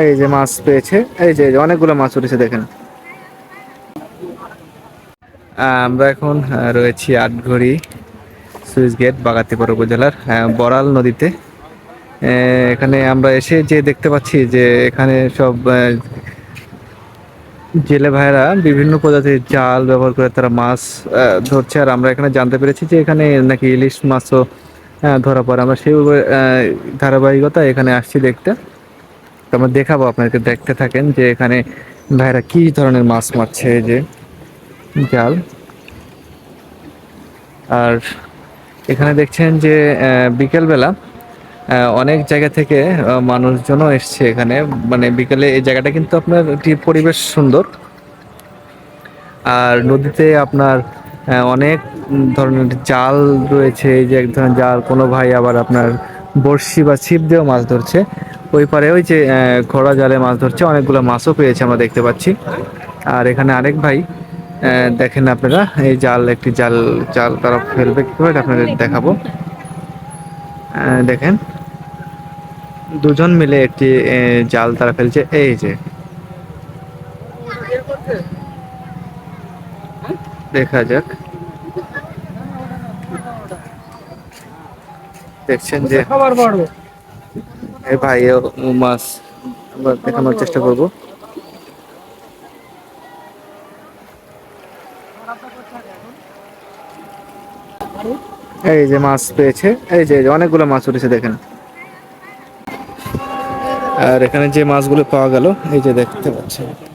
এই যে মাছ পেয়েছে, এই যে অনেকগুলো মাছ উঠেছে, দেখেন। আমরা এখন রয়েছি আটঘড়ি সুইচ গেট বাগাতিপাড়া উপজেলার বড়াল নদীতে। এখানে আমরা এসে যে দেখতে পাচ্ছি যে এখানে সব জেলে ভাইরা বিভিন্ন প্রজাতির জাল ব্যবহার করে তারা মাছ ধরছে। আর আমরা এখানে জানতে পেরেছি যে এখানে নাকি ইলিশ মাছও ধরা পড়ে। আমরা সেই ধারাবাহিকতা এখানে আসছি দেখতে। তো আমরা দেখাবো আপনাদেরকে, দেখতে থাকেন যে এখানে ভাইরা কি ধরনের মাছ মারছে যে জাল। আর এখানে দেখছেন যে বিকেলবেলা অনেক জায়গা থেকে মানুষজনও এসছে এখানে। মানে বিকেলে এই জায়গাটা কিন্তু আপনার একটি পরিবেশ সুন্দর। আর নদীতে আপনার অনেক ধরনের জাল রয়েছে। এই যে এক ধরনের জাল, কোনো ভাই আবার আপনার বড়শি বা ছিপ দিয়েও মাছ ধরছে। ওই পারে ওই যে ঘোড়া জালে মাছ ধরছে, অনেকগুলো মাছও পেয়েছে আমরা দেখতে পাচ্ছি। আর এখানে আরেক ভাই দেখেন আপনারা, এই জাল, একটি জাল জাল তারা ফেলবে কীভাবে আপনাদের দেখাবো। দেখেন, দুজন মিলে একটি জাল তারা ফেলছে, এই যে। দেখা যাক। দেখছেন যে খাবার বাড়বো মাছ দেখানোর চেষ্টা করব। এই যে মাছ পেয়েছে এই যে অনেকগুলো মাছ উঠেছে, দেখেন। আর এখানে যে মাছগুলো পাওয়া গেল, এই যে দেখতে পাচ্ছেন।